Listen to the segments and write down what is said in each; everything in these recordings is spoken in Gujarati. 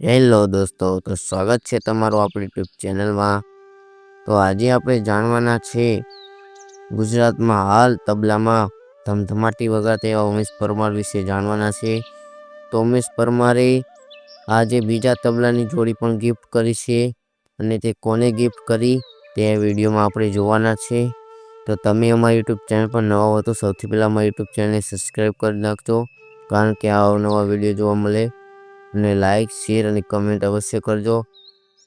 હેલો દોસ્તો, તો સ્વાગત છે તમારું આપણી યુટ્યુબ ચેનલમાં. તો આજે આપણે જાણવાના છે, ગુજરાતમાં હાલ તબલામાં ધમધમાટી વગાડતા એવા ઉમેશ પરમાર વિશે જાણવાના છે. તો ઉમેશ પરમારે આજે બીજા તબલાની જોડી પણ ગિફ્ટ કરી છે અને તે કોને ગિફ્ટ કરી તે વિડીયોમાં આપણે જોવાના છે. તો તમે અમારી યુટ્યુબ ચેનલ પર નવા હો તો સૌથી પહેલાં અમારી યુટ્યુબ ચેનલને સબસ્ક્રાઈબ કરી નાખજો, કારણ કે આવા નવા વીડિયો જોવા મળે. અને લાઇક શેર અને કમેન્ટ અવશ્ય કરજો.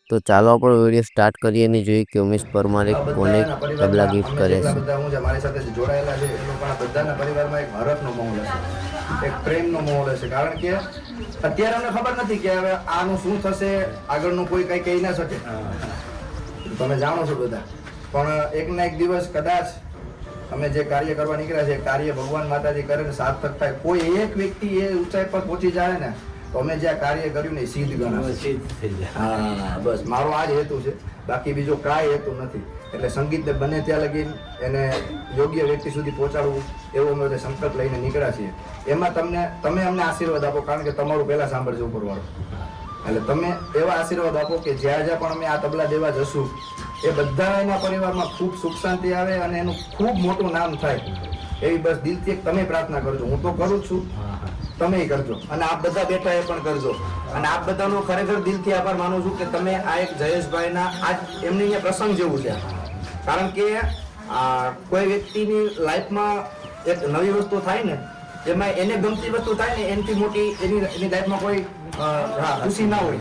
તો ચાલો આપણો વીડિયો સ્ટાર્ટ કરીએ અને જોઈએ કે ઉમેશ પરમારે કોને તબલા ગિફ્ટ કરે છે. બધા હું જે મારી સાથે જોડાયેલા છે એ લોકોના બધાના પરિવારમાં એક ભારતનો માહોલ હશે. એક પ્રેમનો માહોલ હશે. કારણ કે અત્યારે અમને ખબર નથી કે હવે આનું શું થશે આગળનું કોઈ કઈ કહી ના શકે. તમે જાણો છો બધા. પણ એક ના એક દિવસ કદાચ અમે જે કાર્ય કરવા નીકળ્યા છે કાર્ય ભગવાન માતાજી કરે ને સાર્થક થાય કોઈ એક વ્યક્તિ એ ઊંચાઈ પર પહોંચી જાય ને તો અમે જે કાર્ય કર્યું ને સિદ્ધ ગણાશે. હા બસ. મારો આ જ હેતુ છે. બાકી બીજો કાંઈ હેતુ નથી. એટલે સંગીતને બને ત્યાં લગી એને યોગ્ય વ્યક્તિ સુધી પહોંચાડવું એવો અમે સંકલ્પ લઈને નીકળ્યા છીએ. એમાં તમને તમે અમને આશીર્વાદ આપો કારણ કે તમારું પહેલાં સાંભળજો ઉપરવાળો. એટલે તમે એવા આશીર્વાદ આપો કે જ્યાં જ્યાં પણ અમે આ તબલા દેવા જશું એ બધા એના પરિવારમાં ખૂબ સુખ શાંતિ આવે અને એનું ખૂબ મોટું નામ થાય. એવી બસ દિલથી તમે પ્રાર્થના કરજો. હું તો કરું છું. તમે કરજો. અને આપ બધા બેઠા એ પણ કરજો. અને આપ બધાનો ખરેખર દિલથી આભાર માનું છું કે તમે આ એક જયેશભાઈના આજ એમની અહીંયા પ્રસંગ જેવું છે. કારણ કે કોઈ વ્યક્તિની લાઈફમાં એક નવી વસ્તુ થાય ને, એમાં એને ગમતી વસ્તુ થાય ને, એનાથી મોટી એની એની લાઈફમાં કોઈ ખુશી ના હોય.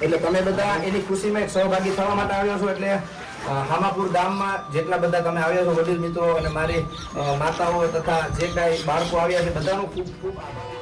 એટલે તમે બધા એની ખુશીમાં એક સહભાગી થવા માટે આવ્યો છો એટલે હામાપુર ગામમાં જેટલા બધા તમે આવ્યા છો વડીલ મિત્રો અને મારી માતાઓ તથા જે કાંઈ બાળકો આવ્યા છે બધાનો ખૂબ ખૂબ આભાર.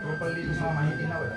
પ્રોપરલી માહિતી ના હોય